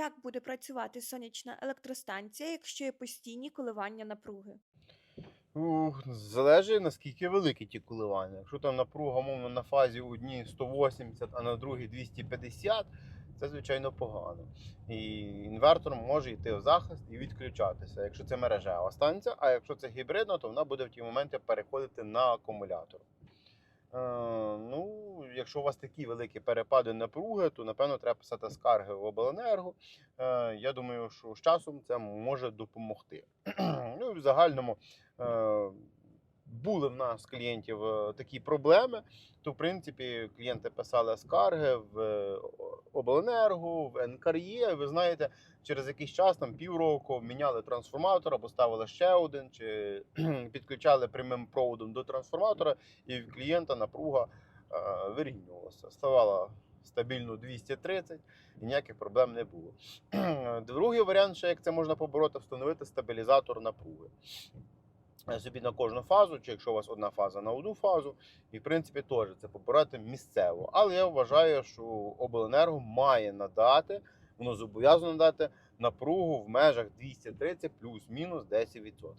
Як буде працювати сонячна електростанція, якщо є постійні коливання напруги? Ух, залежить наскільки великі ті коливання. Якщо там напруга, мовно, на фазі одній 180, а на другій 250, це звичайно погано. І інвертор може йти в захист і відключатися, якщо це мережева станція, а якщо це гібридно, то вона буде в ті моменти переходити на акумулятор. Е, ну, якщо у вас такі великі перепади напруги, то напевно треба писати скарги в обленерго. Е, я думаю, що з часом це може допомогти. ну і в загальному е, були в нас клієнтів е, такі проблеми, то в принципі клієнти писали скарги в обленерго, в НКРЄ. Ви знаєте, через якийсь час, там півроку, міняли трансформатор або ставили ще один, чи підключали прямим проводом до трансформатора, і в клієнта напруга е, вирівнювалася. Ставала стабільно 230 і ніяких проблем не було. Другий варіант, ще як це можна побороти, встановити стабілізатор напруги. Е, Собі на кожну фазу, чи якщо у вас одна фаза на одну фазу, і в принципі теж це побирати місцево. Але я вважаю, що обленерго має надати, воно зобов'язано надати напругу в межах 230 плюс-мінус 10%.